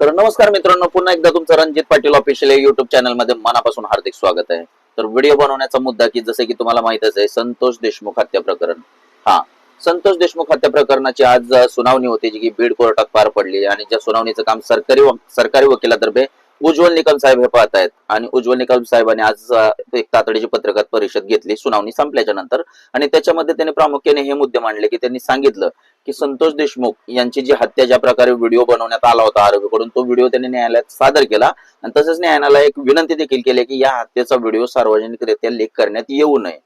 तर नमस्कार मित्रांनो पुन्हा एकदा तुमचं रणजित पाटील ऑफिशियल युट्यूब चॅनलमध्ये मनापासून हार्दिक स्वागत आहे. तर व्हिडिओ बनवण्याचा मुद्दा की जसे की तुम्हाला माहितच आहे संतोष देशमुख हत्या प्रकरण. हा संतोष देशमुख हत्या प्रकरणाची आज सुनावणी होती जी की बीड कोर्टात पार पडली आणि ज्या सुनावणीचं काम सरकारी सरकारी वकिलातर्फे उज्ज्वल निकम साहेब हे पाहत आहेत. आणि उज्ज्वल निकम साहेबांनी आज एक तातडीची पत्रकार परिषद घेतली. सुनावणी संपल्याच्या नंतर. आणि त्याच्यामध्ये त्यांनी प्रामुख्याने हे मुद्दे मांडले की त्यांनी सांगितलं की संतोष देशमुख यांची जी हत्या ज्या प्रकारे व्हिडिओ बनवण्यात आला होता आरोपीकडून तो व्हिडिओ त्यांनी न्यायालयात सादर केला. आणि तसंच न्यायालयाला एक विनंती देखील केली की या हत्येचा व्हिडिओ सार्वजनिकरित्या लेख करण्यात येऊ नये.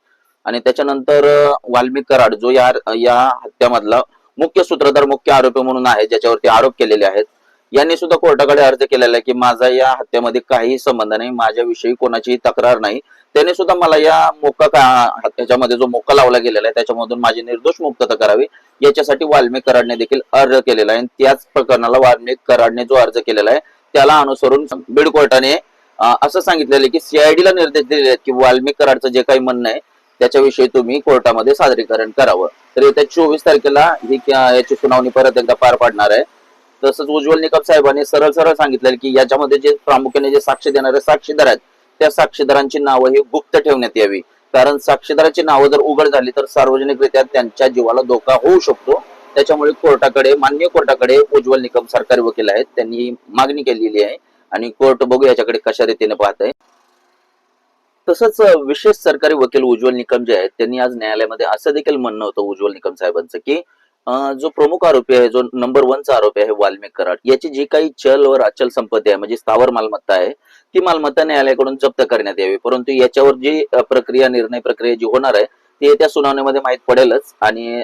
आणि त्याच्यानंतर वाल्मिक कराड जो या या हत्यामधला मुख्य सूत्रधार मुख्य आरोपी म्हणून आहे ज्याच्यावरती आरोप केलेले आहेत यांनी सुद्धा कोर्टाकडे अर्ज केलेला आहे की माझा या हत्येमध्ये काहीही संबंध नाही माझ्याविषयी कोणाचीही तक्रार नाही. त्याने सुद्धा मला या मोका का त्याच्यामध्ये जो मोका लावला गेलेला आहे त्याच्यामधून माझी निर्दोष मुक्तता करावी. याच्यासाठी वाल्मिक कराडने देखील अर्ज केलेला आहे. आणि त्याच प्रकरणाला वाल्मिक कराडने जो अर्ज केलेला आहे त्याला अनुसरून बीड कोर्टाने असं सांगितलेलं आहे की सीआयडीला निर्देश दिलेले आहेत की वाल्मिक कराडचं जे काही म्हणणं आहे त्याच्याविषयी तुम्ही कोर्टामध्ये सादरीकरण करावं. तर येत्या चोवीस तारखेला ही याची सुनावणी परत एकदा पार पाडणार आहे. तसंच उज्ज्वल निकम साहेबांनी सरळ सरळ सांगितलं की याच्यामध्ये जे प्रामुख्याने जे साक्ष देणारे साक्षीदार आहेत त्या साक्षीदारांची नावं ही गुप्त ठेवण्यात यावी. कारण साक्षीदाराची नावं जर उघड झाली तर सार्वजनिकरित्या त्यांच्या जीवाला धोका होऊ शकतो. त्याच्यामुळे कोर्टाकडे मान्य कोर्टाकडे उज्ज्वल निकम सरकारी वकील आहेत. त्यांनी ही मागणी केलेली आहे. आणि कोर्ट बघू याच्याकडे कशा रीतीने पाहत आहे तसंच विशेष सरकारी वकील उज्ज्वल निकम जे आहेत त्यांनी आज न्यायालयामध्ये असं देखील म्हणणं होतं उज्ज्वल निकम साहेबांचं की जो प्रमुख आरोपी आहे जो नंबर वनचा आरोपी आहे वाल्मिक कराड याची जी काही चल व अचल संपत्ती आहे म्हणजे स्थावर मालमत्ता आहे ती मालमत्ता न्यायालयाकडून जप्त करण्यात यावी. परंतु याच्यावर जी प्रक्रिया निर्णय प्रक्रिया जी होणार आहे ती येत्या सुनावणीमध्ये माहीत पडेलच. आणि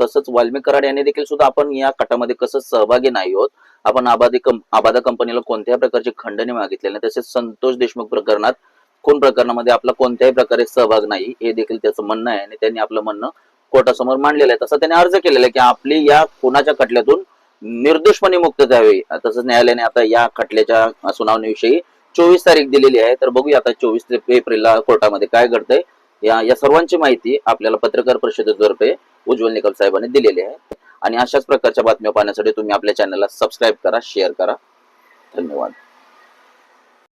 तसंच वाल्मिक कराड यांनी देखील सुद्धा आपण या कटामध्ये कसं सहभागी नाही होत आपण आबादी कं आबादा कंपनीला कोणत्याही प्रकारची खंडणी मागितले नाही. तसेच संतोष देशमुख प्रकरणात कोण प्रकरणामध्ये आपला कोणत्याही प्रकारे सहभाग नाही हे देखील त्याचं म्हणणं आहे. आणि त्यांनी आपलं म्हणणं कोर्टासमोर मांडलेलं आहे. तसं त्यांनी अर्ज केलेला आहे की आपली या खुनाच्या खटल्यातून निर्दोषपणे मुक्त द्यावी तसंच न्यायालयाने आता या खटल्याच्या सुनावणीविषयी चोवीस तारीख दिलेली आहे. तर बघूया आता चोवीस एप्रिलला कोर्टामध्ये काय घडतंय. या या सर्वांची माहिती आपल्याला पत्रकार परिषदेतर्फे उज्ज्वल निकम साहेबांनी दिलेली आहे. आणि अशाच प्रकारच्या बातम्या पाहण्यासाठी तुम्ही आपल्या चॅनलला सबस्क्राईब करा शेअर करा. धन्यवाद.